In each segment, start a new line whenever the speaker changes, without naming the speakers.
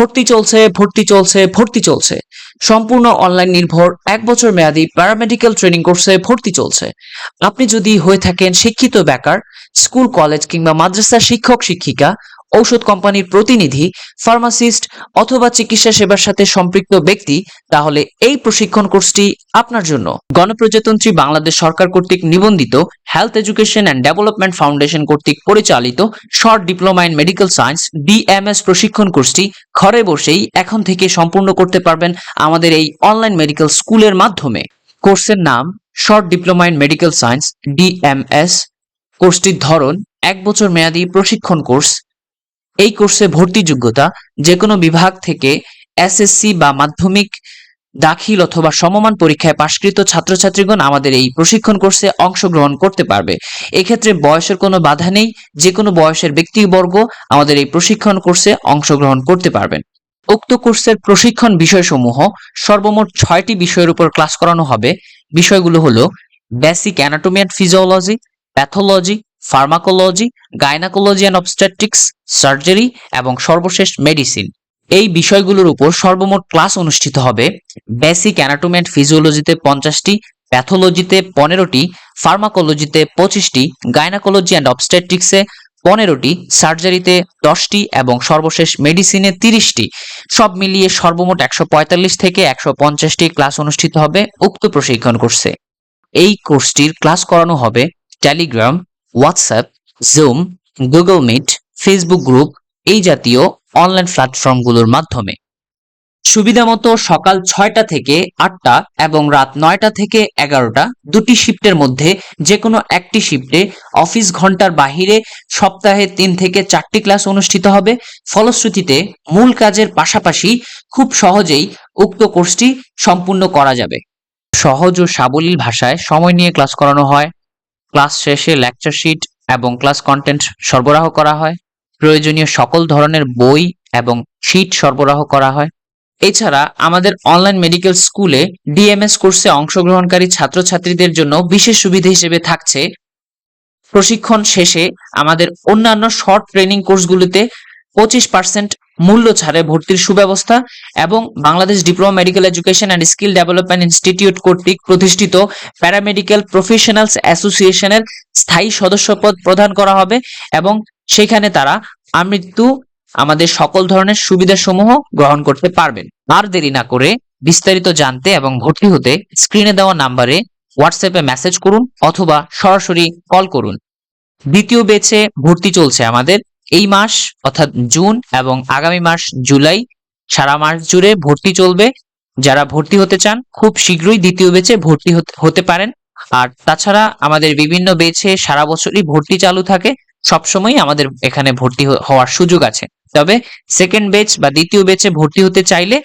ভর্তি চলছে ভর্তি চলছে ভর্তি চলছে। সম্পূর্ণ অনলাইন নির্ভর, এক বছর মেয়াদী প্যারামেডিক্যাল ট্রেনিং কোর্সে ভর্তি চলছে। আপনি যদি হয়ে থাকেন শিক্ষিত বেকার স্কুল কলেজ কিংবা মাদ্রাসা শিক্ষক, শিক্ষিকা ঔষধ কোম্পানির প্রতিনিধি, ফার্মাসিস্ট অথবা চিকিৎসা সেবার সাথে সম্পৃক্ত ব্যক্তি, তাহলে এই প্রশিক্ষণ কোর্সটি আপনার জন্য। গণপ্রজাতন্ত্রী বাংলাদেশ সরকার কর্তৃক নিবন্ধিত health education and development foundation কর্তৃক পরিচালিত short diploma in medical science DMS প্রশিক্ষণ কোর্সটি ঘরে বসেই এখন থেকে সম্পূর্ণ করতে পারবেন আমাদের এই অনলাইন মেডিকেল স্কুলের মাধ্যমে। কোর্সের নাম short diploma in medical science DMS কোর্সটির ধরন এক বছর মেয়াদী প্রশিক্ষণ কোর্স। এই কোর্সে ভর্তি যোগ্যতা যে কোনো বিভাগ থেকে এসএসসি বা মাধ্যমিক দাখিল অথবা সমমান পরীক্ষায় পাশকৃত ছাত্রছাত্রীগণ আমাদের এই প্রশিক্ষণ কোর্সে অংশগ্রহণ করতে পারবে। এক্ষেত্রে বয়সের কোনো বাধা নেই যে কোনো বয়সের ব্যক্তিবর্গ আমাদের এই প্রশিক্ষণ কোর্সে অংশগ্রহণ করতে পারবেন। উক্ত কোর্সের প্রশিক্ষণ বিষয়সমূহ সর্বমোট ছয়টি বিষয়ের উপর ক্লাস করানো হবে। বিষয়গুলো হলো basic anatomy and physiology pathology pharmacology, gynaecology and obstetrics surgery এবং সর্বশেষ মেডিসিন এই বিষয়গুলোর উপর সর্বমোট ক্লাস অনুষ্ঠিত হবে বেসিক অ্যানাটমি অ্যান্ড ফিজিওলজিতে পঞ্চাশটি প্যাথোলজিতে পনেরোটি ফার্মাকোলজিতে পঁচিশটি গাইনাকোলজি অ্যান্ড অবস্ট্যাট্রিক্সে পনেরোটি সার্জারিতে দশটি এবং সর্বশেষ মেডিসিনে তিরিশটি। সব মিলিয়ে সর্বমোট একশো পঁয়তাল্লিশ থেকে একশো পঞ্চাশটি ক্লাস অনুষ্ঠিত হবে উক্ত প্রশিক্ষণ কোর্সে এই কোর্সটির ক্লাস করানো হবে Telegram WhatsApp Zoom Google Meet Facebook group এই জাতীয় অনলাইন প্ল্যাটফর্মগুলোর মাধ্যমে। সুবিধামতো সকাল ছয়টা থেকে আটটা এবং রাত নয়টা থেকে এগারোটা দুটি শিফটের মধ্যে যে কোনো একটি শিফটে অফিস ঘণ্টার বাহিরে সপ্তাহে তিন থেকে চারটি ক্লাস অনুষ্ঠিত হবে। ফলশ্রুতিতে মূল কাজের পাশাপাশি খুব সহজেই উক্ত কোর্সটি সম্পূর্ণ করা যাবে। সহজ ও সাবলীল ভাষায় সময় নিয়ে ক্লাস করানো হয়। ক্লাস শেষে লেকচার শিট এবং ক্লাস কন্টেন্ট সরবরাহ করা হয়। প্রয়োজনীয় সকল ধরনের বই এবং শিট সরবরাহ করা হয়। এছাড়া আমাদের অনলাইন মেডিকেল স্কুলে ডিএমএস কোর্সে অংশগ্রহণকারী ছাত্রছাত্রীদের জন্য বিশেষ সুবিধা হিসেবে থাকছে। প্রশিক্ষণ শেষে আমাদের অন্যান্য শর্ট ট্রেনিং কোর্সগুলিতে পঁচিশ পার্সেন্ট মূল্য ছাড়ে ভর্তির সুব্যবস্থা এবং Bangladesh diploma medical education and skill development institute কর্তৃক প্রতিষ্ঠিত প্যারামেডিক্যাল প্রফেশনালস অ্যাসোসিয়েশনের স্থায়ী সদস্যপদ প্রদান করা হবে এবং সেখানে তারা আমৃত্যু আমাদের সকল ধরনের সুবিধাসমূহ গ্রহণ করতে পারবেন। আর দেরি না করে বিস্তারিত জানতে এবং ভর্তি হতে স্ক্রিনে দেওয়া নাম্বারে হোয়াটসঅ্যাপে মেসেজ করুন অথবা সরাসরি কল করুন। দ্বিতীয় বেচে ভর্তি চলছে আমাদের এই মাস অর্থাৎ জুন এবং আগামী মাস জুলাই সারা মাস জুড়ে ভর্তি চলবে। যারা ভর্তি হতে চান, খুব শীঘ্রই দ্বিতীয় বেচে ভর্তি হতে- পারেন। আর তাছাড়া আমাদের বিভিন্ন বেচে সারা বছরই ভর্তি চালু থাকে। সবসময় আমাদের এখানে ভর্তি হওয়ার সুযোগ আছে। তবে সেকেন্ড বেচ বা দ্বিতীয় বেচে ভর্তি হতে চাইলে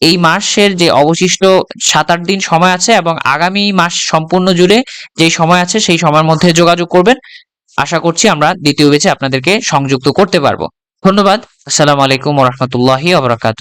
এই মাসের যে অবশিষ্ট সাত আট দিন সময় আছে এবং আগামী মাস সম্পূর্ণ জুড়ে যে সময় আছে সেই সময়ের মধ্যে যোগাযোগ করবেন। আশা করছি আমরা দ্বিতীয় বেচে আপনাদেরকে সংযুক্ত করতে পারব। ধন্যবাদ। আসসালামু আলাইকুম রহমতুল্লাহি আবরাকাত